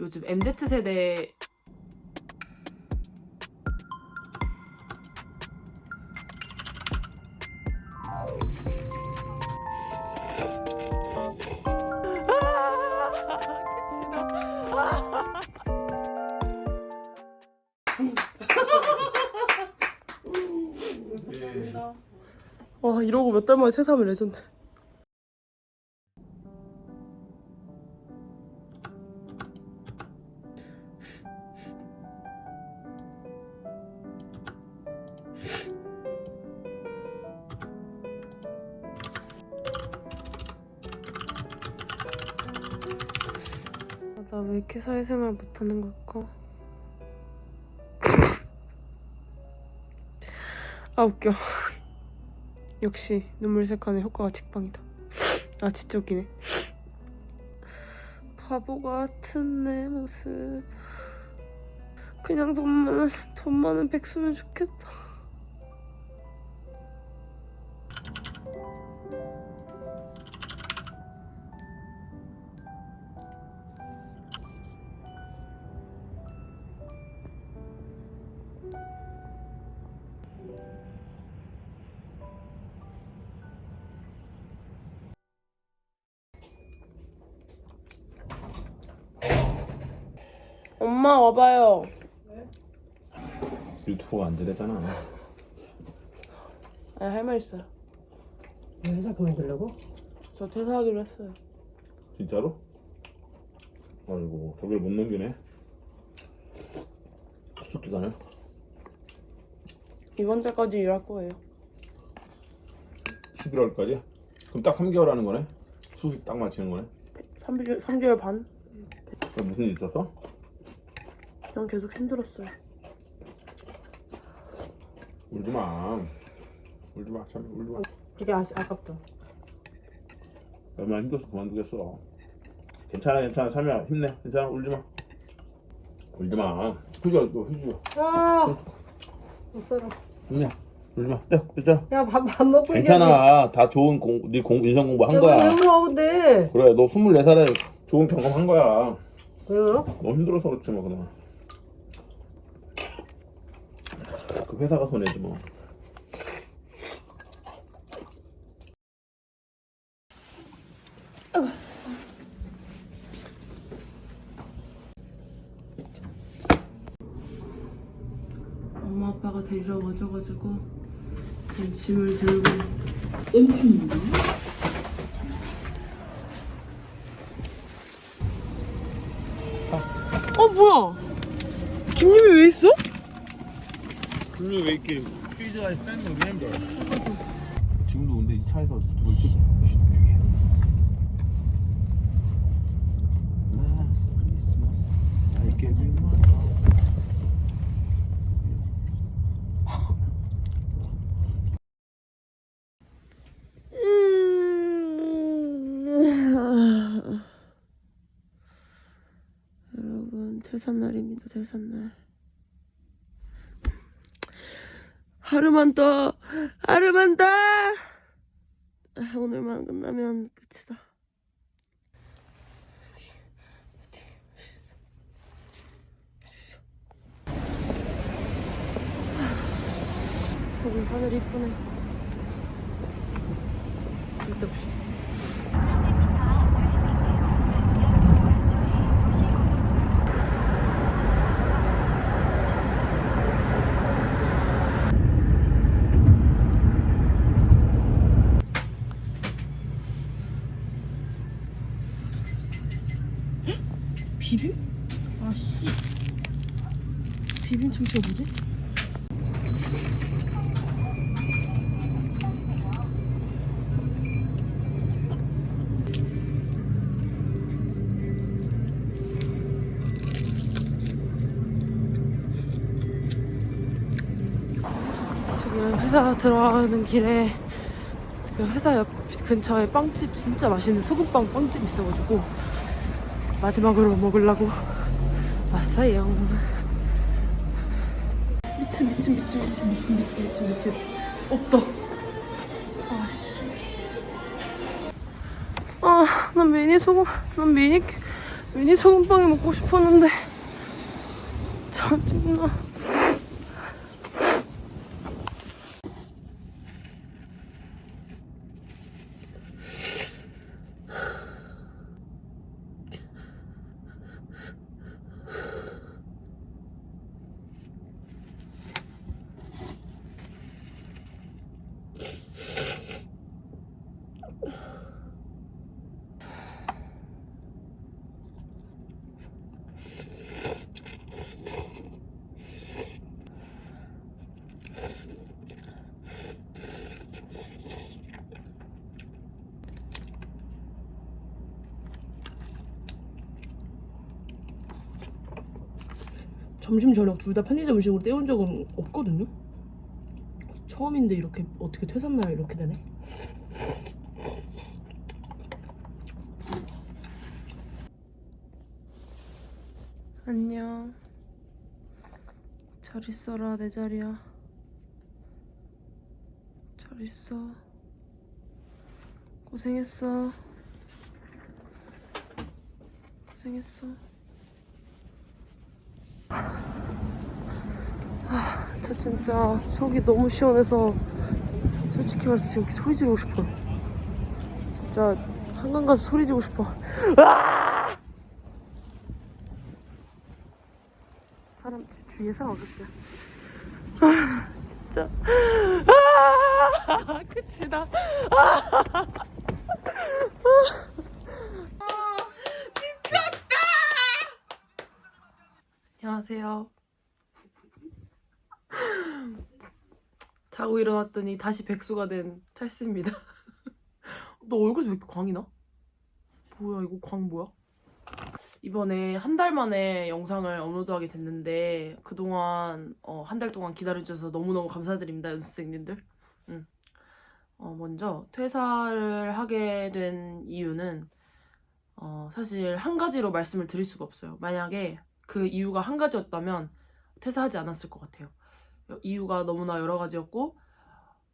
요즘 MZ 세대 와 이러고 몇 달 만에 퇴사하면 레전드. 나 왜 이렇게 사회생활 못하는 걸까? 아 웃겨. 역시 눈물 색깔의 효과가 직방이다. 아 진짜 웃기네. 바보 같은 내 모습. 그냥 돈 많은 돈 많은 백수면 좋겠다. 엄마 와봐요. 유튜브가 안 되잖아. 아, 할말 있어요. 회사 보내주려고? 저 퇴사하기로 했어요. 진짜로? 아이고 저길 못 넘기네. 수습 기간에 이번 달까지 일할 거예요. 11월까지? 그럼 딱 3개월 하는 거네? 수습 딱 맞추는 거네? 3개월, 3개월 반? 무슨 일 있었어? 그냥 계속 힘들었어요. 울지 마. 울지 마. 참 울지 마. 되게 아, 아깝다. 얼마나 힘들어서 그만두겠어. 괜찮아 괜찮아 참이야 힘내 괜찮아 울지 마. 울지 마. 휴지야 이거 휴지야. 아, 못 살아. 힘내. 울지 마. 떼 괜찮아. 야, 밥, 밥 먹고 괜찮아. 다 좋은 공, 네 공, 인성 공부 한 거야. 왜 물어보고 근데? 그래, 너 24살에 좋은 경험 한 거야. 왜요? 너무 힘들어서 그렇지 뭐, 그냥. 그 회사가 손해지 뭐. 엄마 아빠가 데리러 와줘가지고 지금 짐을 들고 어 뭐야? 김님이 왜 있어? 근데 왜 이렇게 퀴즈가 뺀거 멤버? 지금도 근데 이 차에서 뭘 찍? Last Christmas, I gave you my heart. 여러분 퇴산날입니다 퇴산날 하루만 더 하루만 더. 아, 오늘만 끝나면 끝이다. 여기 하늘 이쁘네. 쓸데없이 300m 앞 블랙핑크역 오른쪽에 도시고속도로 비빔? 아씨 비빔 참치가 뭐지? 지금 회사 들어가는 길에 그 회사 옆 근처에 빵집 진짜 맛있는 소금빵 빵집 있어가지고 마지막으로 먹으려고 왔어요. 미친 미친 미친 미친 미친 미친 미친 미친 없다. 아씨. 아, 난 미니 소금, 난 미니 미니 소금빵이 먹고 싶었는데 짜증나. 점심 저녁 둘 다 편의점 음식으로 때운 적은 없거든요. 처음인데 이렇게 어떻게 퇴산날 이렇게 되네. 안녕. 잘 있어라 내 자리야. 잘 있어. 고생했어. 고생했어. 아, 저 진짜 속이 너무 시원해서 솔직히 말해서 지금 소리 지르고 싶어요. 진짜 한강 가서 소리 지르고 싶어. 사람 주- 주위에 사람 없었어요. 아, 진짜. 아, 끝이다. 미쳤다. 안녕하세요. 자고 일어났더니 다시 백수가 된 찰스입니다. 너 얼굴에서 왜 이렇게 광이 나? 뭐야 이거 광 뭐야? 이번에 한 달 만에 영상을 업로드하게 됐는데 그동안 어, 한 달 동안 기다려주셔서 너무너무 감사드립니다 연습생님들 음. 어, 먼저 퇴사를 하게 된 이유는 어, 사실 한 가지로 말씀을 드릴 수가 없어요 만약에 그 이유가 한 가지였다면 퇴사하지 않았을 것 같아요 이유가 너무나 여러 가지였고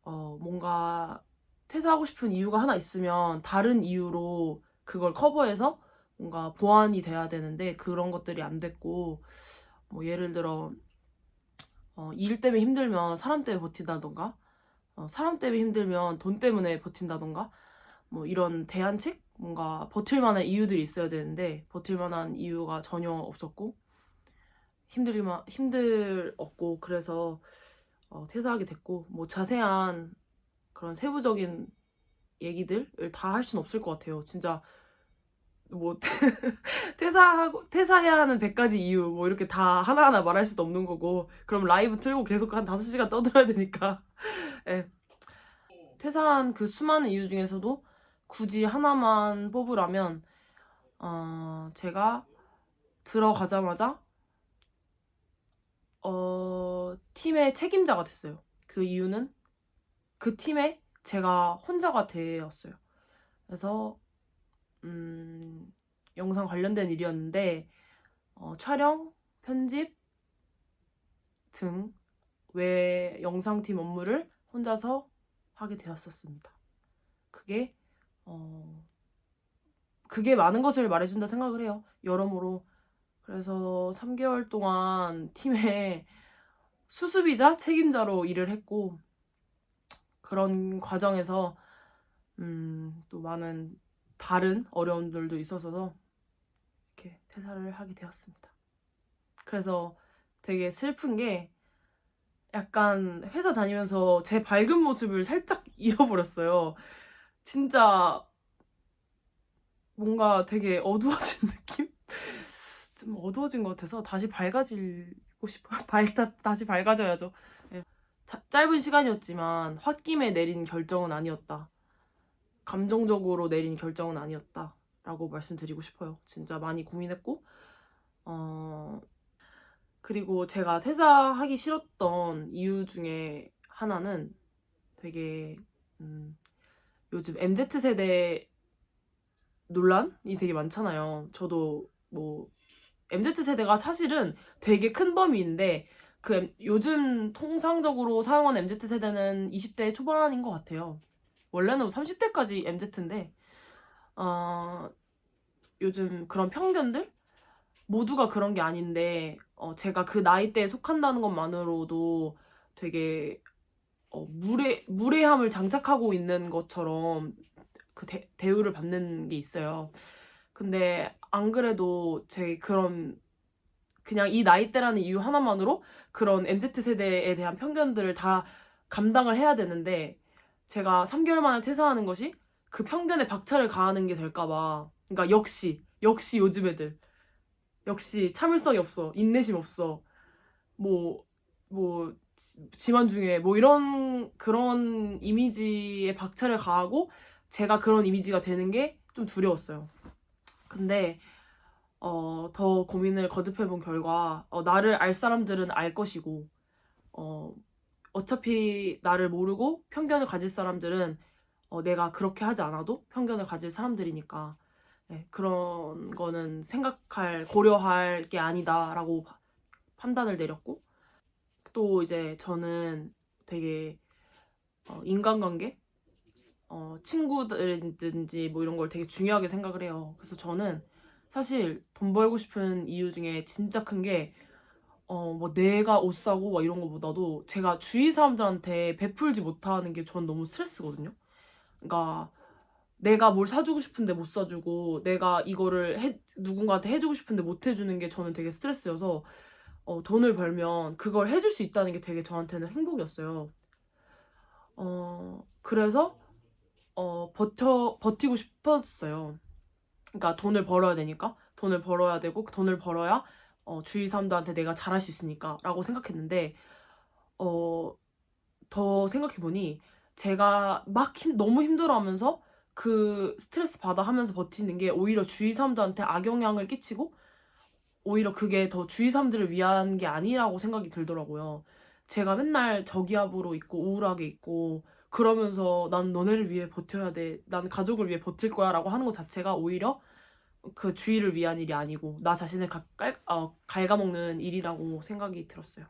어, 뭔가 퇴사하고 싶은 이유가 하나 있으면 다른 이유로 그걸 커버해서 뭔가 보완이 돼야 되는데 그런 것들이 안 됐고 뭐 예를 들어 어, 일 때문에 힘들면 사람 때문에 버틴다던가 어, 사람 때문에 힘들면 돈 때문에 버틴다던가 뭐 이런 대안책? 뭔가 버틸 만한 이유들이 있어야 되는데 버틸 만한 이유가 전혀 없었고 힘들기만 힘들었고 그래서 어, 퇴사하게 됐고 뭐 자세한 그런 세부적인 얘기들을 다할순 없을 것 같아요 진짜 뭐 퇴사하고 퇴사해야 하는 100가지 이유 뭐 이렇게 다 하나하나 말할 수도 없는 거고 그럼 라이브 틀고 계속 한 5시간 떠들어야 되니까 예. 퇴사한 그 수많은 이유 중에서도 굳이 하나만 뽑으라면 어, 제가 들어가자마자 어, 팀의 책임자가 됐어요. 그 이유는 그 팀에 제가 혼자가 되었어요. 그래서 음, 영상 관련된 일이었는데 어, 촬영, 편집 등 외 영상팀 업무를 혼자서 하게 되었었습니다. 그게 어, 그게 많은 것을 말해준다 생각을 해요. 여러모로 그래서 3개월 동안 팀의 수습이자 책임자로 일을 했고 그런 과정에서 음, 또 많은 다른 어려움들도 있어서 이렇게 퇴사를 하게 되었습니다. 그래서 되게 슬픈 게 약간 회사 다니면서 제 밝은 모습을 살짝 잃어버렸어요. 진짜 뭔가 되게 어두워진 느낌? 좀 어두워진 것 같아서 다시 밝아지고 싶어요. 밝다, 다시 밝아져야죠. 예. 자- 짧은 시간이었지만 홧김에 내린 결정은 아니었다. 감정적으로 내린 결정은 아니었다. 라고 말씀드리고 싶어요. 진짜 많이 고민했고, 어, 그리고 제가 퇴사하기 싫었던 이유 중에 하나는 되게, 음, 요즘 MZ세대 논란이 되게 많잖아요. 저도 뭐, MZ세대가 사실은 되게 큰 범위인데, 그 요즘 통상적으로 사용하는 MZ세대는 20대 초반인 것 같아요. 원래는 30대까지 MZ인데, 어, 요즘 그런 편견들? 모두가 그런 게 아닌데 어, 제가 그 나이대에 속한다는 것만으로도 되게 어, 무례, 무례함을 장착하고 있는 것처럼 그 대, 대우를 받는 게 있어요. 근데 안 그래도 제 그런 그냥 이 나이대라는 이유 하나만으로 그런 MZ 세대에 대한 편견들을 다 감당을 해야 되는데 제가 3개월 만에 퇴사하는 것이 그 편견에 박차를 가하는 게 될까봐. 그러니까 역시 역시 요즘 애들 역시 참을성이 없어 인내심 없어 뭐뭐 집안 중에 뭐 이런 그런 이미지에 박차를 가하고 제가 그런 이미지가 되는 게 좀 두려웠어요. 근데 어, 더 고민을 거듭해 본 결과 어, 나를 알 사람들은 알 것이고 어, 어차피 나를 모르고 편견을 가질 사람들은 어, 내가 그렇게 하지 않아도 편견을 가질 사람들이니까 네, 그런 거는 생각할 고려할 게 아니다라고 파- 판단을 내렸고 또 이제 저는 되게 어, 인간관계 어, 친구들이든지 뭐 이런 걸 되게 중요하게 생각을 해요. 그래서 저는 사실 돈 벌고 싶은 이유 중에 진짜 큰 게, 어, 뭐 내가 옷 사고 막 이런 거보다도 제가 주위 사람들한테 베풀지 못하는 게 전 너무 스트레스거든요. 그러니까 내가 뭘 사주고 싶은데 못 사주고 내가 이거를 해, 누군가한테 해주고 싶은데 못 해주는 게 저는 되게 스트레스여서 어, 돈을 벌면 그걸 해줄 수 있다는 게 되게 저한테는 행복이었어요. 어, 그래서 어, 버텨, 버티고 싶었어요. 그러니까 돈을 벌어야 되니까 돈을 벌어야 되고 그 돈을 벌어야 어, 주위 사람들한테 내가 잘할 수 있으니까 라고 생각했는데 어, 더 생각해 보니 제가 막 힘, 너무 힘들어하면서 그 스트레스 받아 하면서 버티는 게 오히려 주위 사람들한테 악영향을 끼치고 오히려 그게 더 주위 사람들을 위한 게 아니라고 생각이 들더라고요. 제가 맨날 저기압으로 있고 우울하게 있고 그러면서 난 너네를 위해 버텨야 돼. 난 가족을 위해 버틸 거야 라고 하는 것 자체가 오히려 그 주위를 위한 일이 아니고 나 자신을 가, 깔, 어, 갉아먹는 일이라고 생각이 들었어요.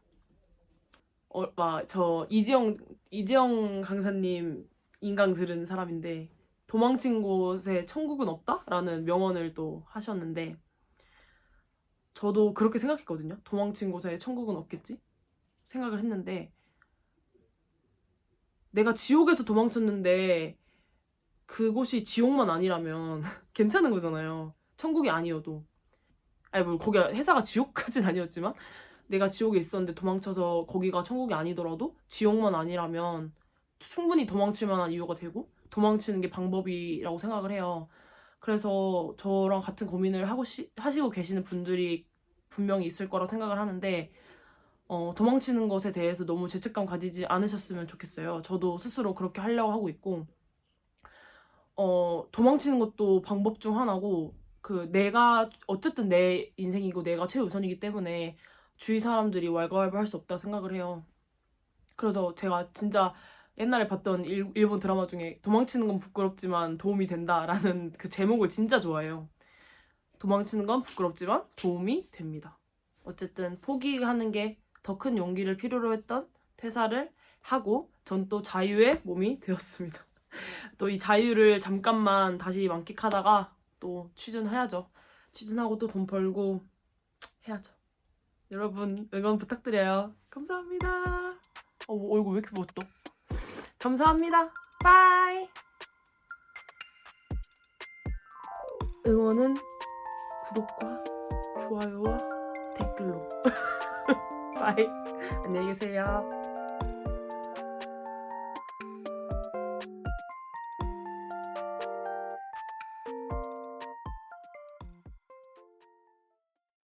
어, 막, 저 이지영, 이지영 강사님 인강 들은 사람인데 도망친 곳에 천국은 없다? 라는 명언을 또 하셨는데 저도 그렇게 생각했거든요. 도망친 곳에 천국은 없겠지? 생각을 했는데 내가 지옥에서 도망쳤는데 그곳이 지옥만 아니라면 괜찮은 거잖아요. 천국이 아니어도. 아니 뭐 거기 회사가 지옥까진 아니었지만 내가 지옥에 있었는데 도망쳐서 거기가 천국이 아니더라도 지옥만 아니라면 충분히 도망칠 만한 이유가 되고 도망치는 게 방법이라고 생각을 해요. 그래서 저랑 같은 고민을 하고 시, 하시고 계시는 분들이 분명히 있을 거라 생각을 하는데 어, 도망치는 것에 대해서 너무 죄책감 가지지 않으셨으면 좋겠어요. 저도 스스로 그렇게 하려고 하고 있고, 어, 도망치는 것도 방법 중 하나고, 그, 내가, 어쨌든 내 인생이고 내가 최우선이기 때문에 주위 사람들이 왈가왈부 할 수 없다 생각을 해요. 그래서 제가 진짜 옛날에 봤던 일, 일본 드라마 중에 도망치는 건 부끄럽지만 도움이 된다라는 그 제목을 진짜 좋아해요. 도망치는 건 부끄럽지만 도움이 됩니다. 어쨌든 포기하는 게 더 큰 용기를 필요로 했던 퇴사를 하고 전 또 자유의 몸이 되었습니다. 또 이 자유를 잠깐만 다시 만끽하다가 또 취준해야죠. 취준하고 또 돈 벌고 해야죠. 여러분 응원 부탁드려요. 감사합니다. 어, 얼굴 왜 이렇게 멋져? 감사합니다. 빠이. 응원은 구독과 좋아요와 댓글로. 빠이. 안녕히 계세요.